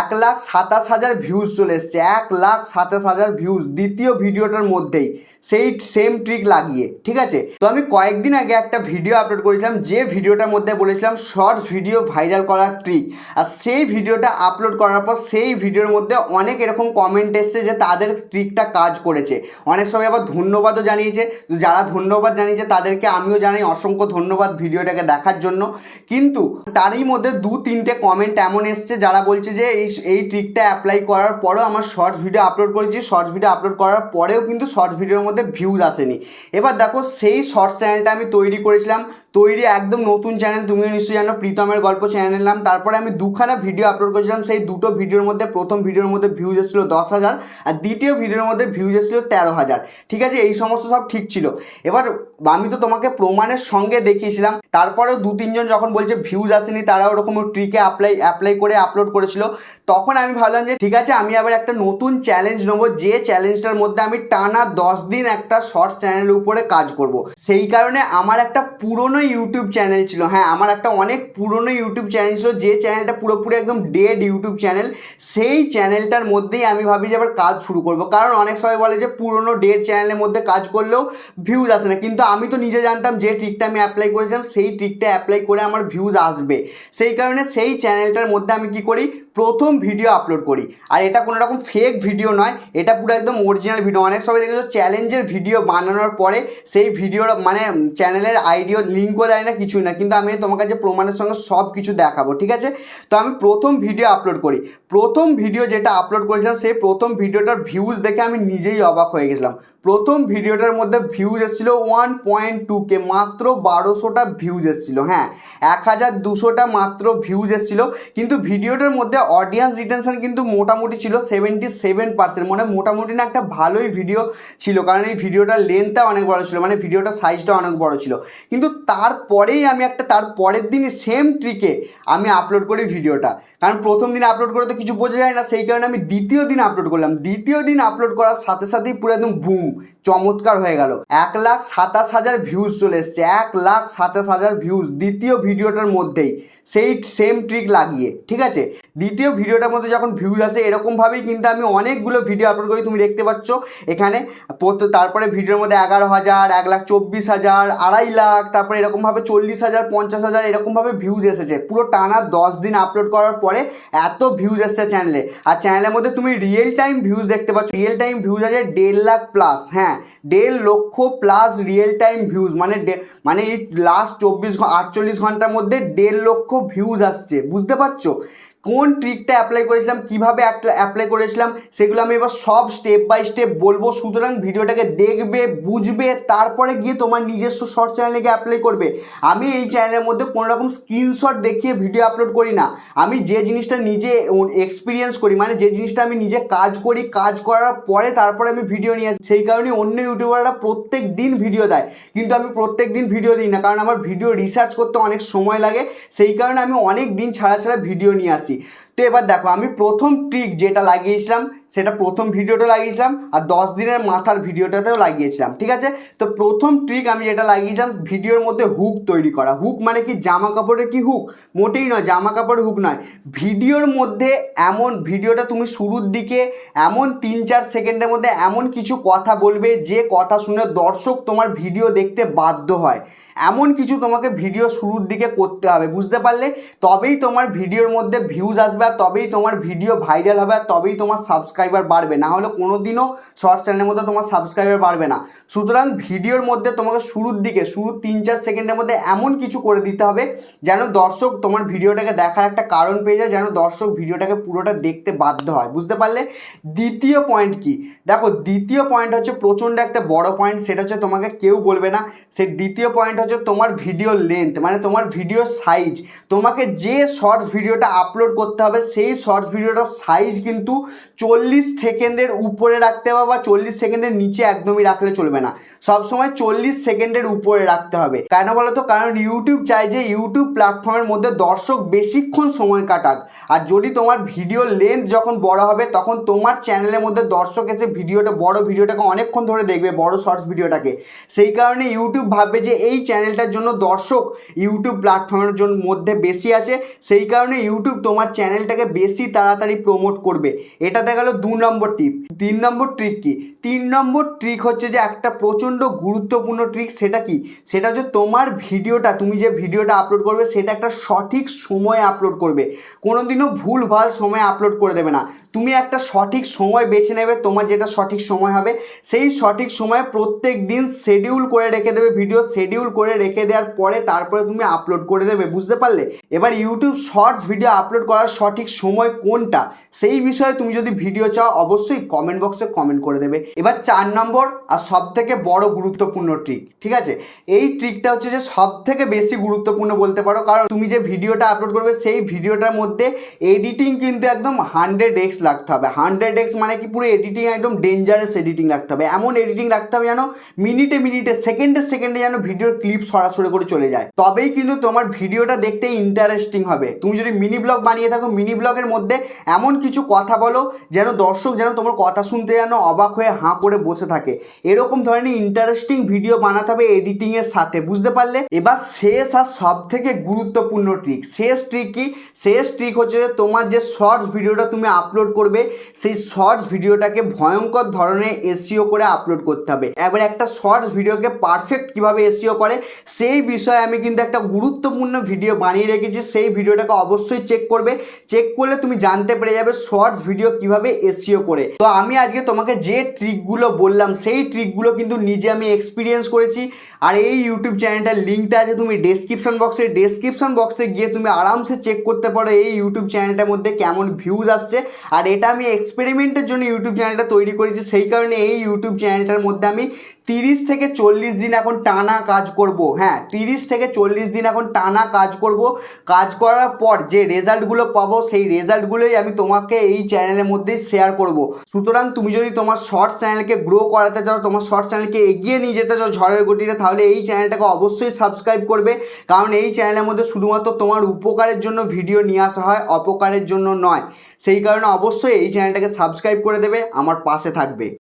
এক লাখ সাতাশ হাজার ভিউজ চলে এসছে, এক লাখ সাতাশ হাজার ভিউজ দ্বিতীয় ভিডিওটার মধ্যেই। সেই সেম ট্রিক লাগিয়ে, ঠিক আছে? তো আমি কয়েকদিন আগে একটা ভিডিও আপলোড করেছিলাম, যে ভিডিওটার মধ্যে বলেছিলাম শর্টস ভিডিও ভাইরাল করার ট্রিক আর সেই ভিডিওটা আপলোড করার পর সেই ভিডিওর মধ্যে অনেক এরকম কমেন্ট এসছে যে তাদের ট্রিকটা কাজ করেছে। অনেক সময় আবার ধন্যবাদও জানিয়েছে। যারা ধন্যবাদ জানিয়েছে, তাদেরকে আমিও জানাই অসংখ্য ধন্যবাদ ভিডিওটাকে দেখার জন্য। কিন্তু তারই মধ্যে দু তিনটে কমেন্ট এমন এসছে, যারা বলছে যে এই এই ট্রিকটা অ্যাপ্লাই করার পরেও আমার শর্টস ভিডিও আপলোড করেছি। শর্টস ভিডিও আপলোড করার পরেও কিন্তু শর্টস ভিডিওর মধ্যে ভিউজ আসেনি। এবার দেখো সেই শর্টস চ্যানেলটা আমি তৈরি করেছিলাম তৈরি একদম নতুন চ্যানেল তুমিও নিশ্চয়ই জানো, প্রীতমের গল্প চ্যানেল নাম তারপরে আমি দুখানা ভিডিও আপলোড করেছিলাম, সেই দুটো ভিডিওর মধ্যে, প্রথম ভিডিওর মধ্যে ভিউজ এসেছিল দশ হাজার, আর দ্বিতীয় ভিডিওর মধ্যে ভিউজ এসেছিল তেরো হাজার। ঠিক আছে? এই সমস্ত সব ঠিক ছিল। এবার আমি তো তোমাকে প্রমাণের সঙ্গে দেখিয়েছিলাম। তারপরেও দু তিনজন যখন বলছে ভিউজ আসেনি তারা ওরকম ট্রিকে অ্যাপ্লাই অ্যাপ্লাই করে আপলোড করেছিল। তখন আমি ভাবলাম যে, ঠিক আছে, আমি আবার একটা নতুন চ্যালেঞ্জ নেব। যে চ্যালেঞ্জটার মধ্যে আমি টানা দশ দিন একটা শর্টস চ্যানেলের উপরে কাজ করব। সেই কারণে আমার একটা পুরনো ইউটিউব চ্যানেল ছিল। হ্যাঁ আমার একটা অনেক পুরনো ইউটিউব চ্যানেল ছিল, যে চ্যানেলটা পুরোপুরি একদম ডেড ইউটিউব চ্যানেল সেই চ্যানেলটার মধ্যেই আমি ভাবি যে আবার কাজ শুরু করব। কারণ অনেক সময় বলে যে পুরনো ডেড চ্যানেলের মধ্যে কাজ করলেও ভিউজ আসে না। কিন্তু আমি তো নিজে জানতাম যে ট্রিকটা আমি অ্যাপ্লাই করেছিলাম, সেই ট্রিকটা অ্যাপ্লাই করে আমার ভিউজ আসবে। সেই কারণে সেই চ্যানেলটার মধ্যে আমি কি করি প্রথম ভিডিও আপলোড করি। আর এটা কোনো রকম ফেক ভিডিও নয়, এটা পুরো একদম অরিজিনাল ভিডিও অনেক সময় দেখেছ চ্যালেঞ্জের ভিডিও বানানোর পরে সেই ভিডিওর মানে চ্যানেলের আইডিও লিঙ্কও দেয় না কিছুই না। কিন্তু আমি তোমার কাছে প্রমাণের সঙ্গে সব কিছু দেখাবো, ঠিক আছে? তো আমি প্রথম ভিডিও আপলোড করি। প্রথম ভিডিও যেটা আপলোড করেছিলাম, সেই প্রথম ভিডিওটার ভিউজ দেখে আমি নিজেই অবাক হয়ে গেছিলাম। প্রথম ভিডিওটার মধ্যে ভিউজ এসেছিল ওয়ান পয়েন্ট টু কে মাত্র বারোশোটা ভিউজ এসেছিল হ্যাঁ? এক হাজার দুশোটা মাত্র ভিউজ এসেছিল। কিন্তু ভিডিওটার মধ্যে অডিয়েন্স রিটেনশন কিন্তু মোটামুটি ছিল সেভেন্টি সেভেন পার্সেন্ট মানে মোটামুটি না একটা ভালোই ভিডিও ছিল। কারণ এই ভিডিওটার লেন্থটা অনেক বড় ছিল। মানে ভিডিওটার সাইজটা অনেক বড় ছিল। কিন্তু তারপরেই আমি একটা, তার পরের দিনই সেম ট্রিকে আমি আপলোড করি ভিডিওটা কারণ প্রথম দিন আপলোড করে তো কিছু বোঝা যায় না। সেই কারণে আমি দ্বিতীয় দিন আপলোড করলাম। দ্বিতীয় দিন আপলোড করার সাথে সাথেই পুরো একদম বুম চমৎকার হয়ে গেল। এক লাখ সাতাশ হাজার ভিউজ চলে এসছে। এক লাখ সাতাশ হাজার ভিউজ দ্বিতীয় ভিডিওটার মধ্যেই। সেই সেম ট্রিক লাগিয়ে, ঠিক আছে? দ্বিতীয় ভিডিওটার মধ্যে যখন ভিউজ আসে, এরকমভাবেই কিন্তু আমি অনেকগুলো ভিডিও আপলোড করি, তুমি দেখতে পাচ্ছ। এখানে তারপরে ভিডিওর মধ্যে এগারো হাজার, এক লাখ চব্বিশ হাজার, আড়াই লাখ, তারপরে এরকমভাবে চল্লিশ হাজার, পঞ্চাশ হাজার, এরকমভাবে ভিউজ এসেছে। পুরো টানা দশ দিন আপলোড করার পরে এত ভিউজ এসেছে চ্যানেলে আর চ্যানেলের মধ্যে তুমি রিয়েল টাইম ভিউজ দেখতে পাচ্ছ। রিয়েল টাইম ভিউজ আছে দেড় লাখ প্লাস হ্যাঁ। দেড় লক্ষ প্লাস রিয়েল টাইম ভিউজ মানে মানে এই লাস্ট চব্বিশ আটচল্লিশ ঘণ্টার মধ্যে দেড় লক্ষ ভিউজ আসছে বুঝতে পারছ? কোন ট্রিকটা অ্যাপ্লাই করেছিলাম, কীভাবে অ্যাপ্লাই করেছিলাম, সেগুলো আমি এবার সব স্টেপ বাই স্টেপ বলব। সুতরাং ভিডিওটাকে দেখবে, বুঝবে, তারপরে গিয়ে তোমার নিজস্ব শর্ট চ্যানেলে গিয়ে অ্যাপ্লাই করবে। আমি এই চ্যানেলের মধ্যে কোনো রকম স্ক্রিনশট দেখিয়ে ভিডিও আপলোড করি না। আমি যে জিনিসটা নিজে এক্সপিরিয়েন্স করি মানে যে জিনিসটা আমি নিজে কাজ করি, কাজ করার পরে তারপরে আমি ভিডিও নিয়ে আসি। সেই কারণে অন্য ইউটিউবাররা প্রত্যেক দিন ভিডিও দেয়। কিন্তু আমি প্রত্যেক দিন ভিডিও দিই না, কারণ আমার ভিডিও রিসার্চ করতে অনেক সময় লাগে। সেই কারণে আমি অনেক দিন ছাড়া ছাড়া ভিডিও নিয়ে আসি। আছি তো এবার দেখো, আমি প্রথম ট্রিক যেটা লাগিয়েছিলাম, সেটা প্রথম ভিডিওটা লাগিয়েছিলাম আর দশ দিনের মাথার ভিডিওটাতেও লাগিয়েছিলাম, ঠিক আছে? তো প্রথম ট্রিক আমি যেটা লাগিয়েছিলাম, ভিডিওর মধ্যে হুক তৈরি করা। হুক মানে কি? জামা কাপড়ের কি হুক মোটেই নয় জামা কাপড়ের হুক নয়। ভিডিওর মধ্যে এমন ভিডিওটা তুমি শুরুর দিকে এমন তিন চার সেকেন্ডের মধ্যে এমন কিছু কথা বলবে, যে কথা শুনে দর্শক তোমার ভিডিও দেখতে বাধ্য হয়। এমন কিছু তোমাকে ভিডিও শুরুর দিকে করতে হবে, বুঝতে পারলে? তবেই তোমার ভিডিওর মধ্যে ভিউজ আসবে আর তবেই তোমার ভিডিও ভাইরাল হবে আর তবেই তোমার সাবস্ক্রাইবার বাড়বে। না হলে কোনো দিনও শর্ট চ্যানেলের মধ্যে তোমার সাবস্ক্রাইবার বাড়বে না। সুতরাং ভিডিওর মধ্যে তোমাকে শুরুর দিকে শুরু তিন চার সেকেন্ডের মধ্যে এমন কিছু করে দিতে হবে যেন দর্শক তোমার ভিডিওটাকে দেখার একটা কারণ পেয়ে যায়, যেন দর্শক ভিডিওটাকে পুরোটা দেখতে বাধ্য হয়। বুঝতে পারলে? দ্বিতীয় পয়েন্ট কি? দেখো, দ্বিতীয় পয়েন্ট হচ্ছে প্রচণ্ড একটা বড় পয়েন্ট সেটা হচ্ছে তোমাকে কেউ বলবে না। সে দ্বিতীয় পয়েন্ট হচ্ছে তোমার ভিডিও লেন্থ মানে তোমার ভিডিও সাইজ তোমাকে যে শর্টস ভিডিওটা আপলোড করতে হবে সেই শর্টস ভিডিওটার সাইজ কিন্তু চল্লিশ সেকেন্ডের উপরে রাখতে হবে বা চল্লিশ সেকেন্ডের নিচে একদমই রাখলে চলবে না। সবসময় চল্লিশ সেকেন্ডের উপরে রাখতে হবে। কেন বলো তো? কারণ ইউটিউব চাই যে ইউটিউব প্ল্যাটফর্মের মধ্যে দর্শক বেশিক্ষণ সময় কাটাক। আর যদি তোমার ভিডিও লেন্থ যখন বড় হবে, তখন তোমার চ্যানেলের মধ্যে দর্শক এসে ভিডিওটা বড় ভিডিওটাকে অনেকক্ষণ ধরে দেখবে, বড় শর্টস ভিডিওটাকে সেই কারণে ইউটিউব ভাববে যে এই চ্যানেলটার জন্য দর্শক ইউটিউব প্ল্যাটফর্মের জন্য মধ্যে বেশি আছে। সেই কারণে ইউটিউব তোমার চ্যানেলটাকে বেশি তাড়াতাড়ি প্রমোট করবে। এটা দেখা দু নম্বর টিপ তিন নম্বর ট্রিক কি? তিন নম্বর ট্রিক হচ্ছে যে একটা প্রচণ্ড গুরুত্বপূর্ণ ট্রিক সেটা কি? সেটা হচ্ছে তোমার ভিডিওটা, তুমি যে ভিডিওটা আপলোড করবে, সেটা একটা সঠিক সময়ে আপলোড করবে। কোনোদিনও ভুল ভালো সময় আপলোড করে দেবে না। তুমি একটা সঠিক সময় বেছে নেবে, তোমার যেটা সঠিক সময় হবে, সেই সঠিক সময়ে প্রত্যেক দিন শেডিউল করে রেখে দেবে ভিডিও শেডিউল করে রেখে দেওয়ার পরে তারপরে তুমি আপলোড করে দেবে, বুঝতে পারলে? এবার ইউটিউব শর্টস ভিডিও আপলোড করার সঠিক সময় কোনটা? সেই বিষয়ে তুমি যদি ভিডিও চাও, অবশ্যই কমেন্ট বক্সে কমেন্ট করে দেবে। এবার চার নম্বর আর সব থেকে বড় গুরুত্বপূর্ণ ট্রিক ঠিক আছে? এই ট্রিকটা হচ্ছে যে সব থেকে বেশি গুরুত্বপূর্ণ বলতে পারো, কারণ তুমি যে ভিডিওটা আপলোড করবে সেই ভিডিওটার মধ্যে এডিটিং কিন্তু একদম হান্ড্রেড এক্স রাখতে হবে। হান্ড্রেড এক্স মানে কি? পুরো এডিটিং একদম ডেঞ্জারাস এডিটিং রাখতে হবে। এমন এডিটিং রাখতে হবে যেন মিনিটে মিনিটে সেকেন্ডে সেকেন্ডে যেন ভিডিওর ক্লিপ সরাসরি করে চলে যায়। তবেই কিন্তু তোমার ভিডিওটা দেখতে ইন্টারেস্টিং হবে। তুমি যদি মিনি ব্লগ বানিয়ে থাকো মিনি ব্লগের মধ্যে এমন কিছু কথা বলো যেন দর্শক যেন তোমার কথা শুনতে যেন অবাক হয়ে হাঁ করে বসে থাকে। এরকম ধরনের ইন্টারেস্টিং ভিডিও বানাতে হবে এডিটিংয়ের সাথে, বুঝতে পারলে? এবার শেষ আর সব থেকে গুরুত্বপূর্ণ ট্রিক শেষ ট্রিক কি শেষ ট্রিক হচ্ছে যে তোমার যে শর্টস ভিডিওটা তুমি আপলোড করবে, সেই শর্টস ভিডিওটাকে ভয়ঙ্কর ধরনের এসিও করে আপলোড করতে হবে। এবার একটা শর্টস ভিডিওকে পারফেক্ট কীভাবে এসিও করে, সেই বিষয়ে আমি কিন্তু একটা গুরুত্বপূর্ণ ভিডিও বানিয়ে রেখেছি। সেই ভিডিওটাকে অবশ্যই চেক করবে। চেক করলে তুমি জানতে পেরে যাবে শর্টস ভিডিও কীভাবে এসিও করে। তো আমি আজকে তোমাকে যে ট্রিকগুলো বললাম, সেই ট্রিকগুলো কিন্তু নিজে আমি এক্সপিরিয়েন্স করেছি। আর এই ইউটিউব চ্যানেলটার লিঙ্কটা আছে, তুমি ডেসক্রিপশন বক্সে ডেসক্রিপশন বক্সে গিয়ে তুমি আরামসে চেক করতে পারো এই ইউটিউব চ্যানেলটার মধ্যে কেমন ভিউজ আসছে। আর এটা আমি এক্সপেরিমেন্টের জন্য ইউটিউব চ্যানেলটা তৈরি করেছি, সেই কারণে এই ইউটিউব চ্যানেলটার মধ্যে আমি তিরিশ থেকে চল্লিশ দিন এখন টানা কাজ করব হ্যাঁ তিরিশ থেকে চল্লিশ দিন এখন টানা কাজ করব। কাজ করার পর যে রেজাল্টগুলো পাবো, সেই রেজাল্টগুলোই আমি তোমাকে এই চ্যানেলের মধ্যেই শেয়ার করব। সুতরাং তুমি যদি তোমার শর্টস চ্যানেলকে গ্রো করাতে চাও, তোমার শর্টস চ্যানেলকে এগিয়ে নিয়ে যেতে চাও ঝড়ের গতিতে, তাহলে এই চ্যানেলটাকে অবশ্যই সাবস্ক্রাইব করবে। কারণ এই চ্যানেলের মধ্যে শুধুমাত্র তোমার উপকারের জন্য ভিডিও নিয়ে আসা হয়, অপকারের জন্য নয়। সেই কারণে অবশ্যই এই চ্যানেলটাকে সাবস্ক্রাইব করে দেবে, আমার পাশে থাকবে।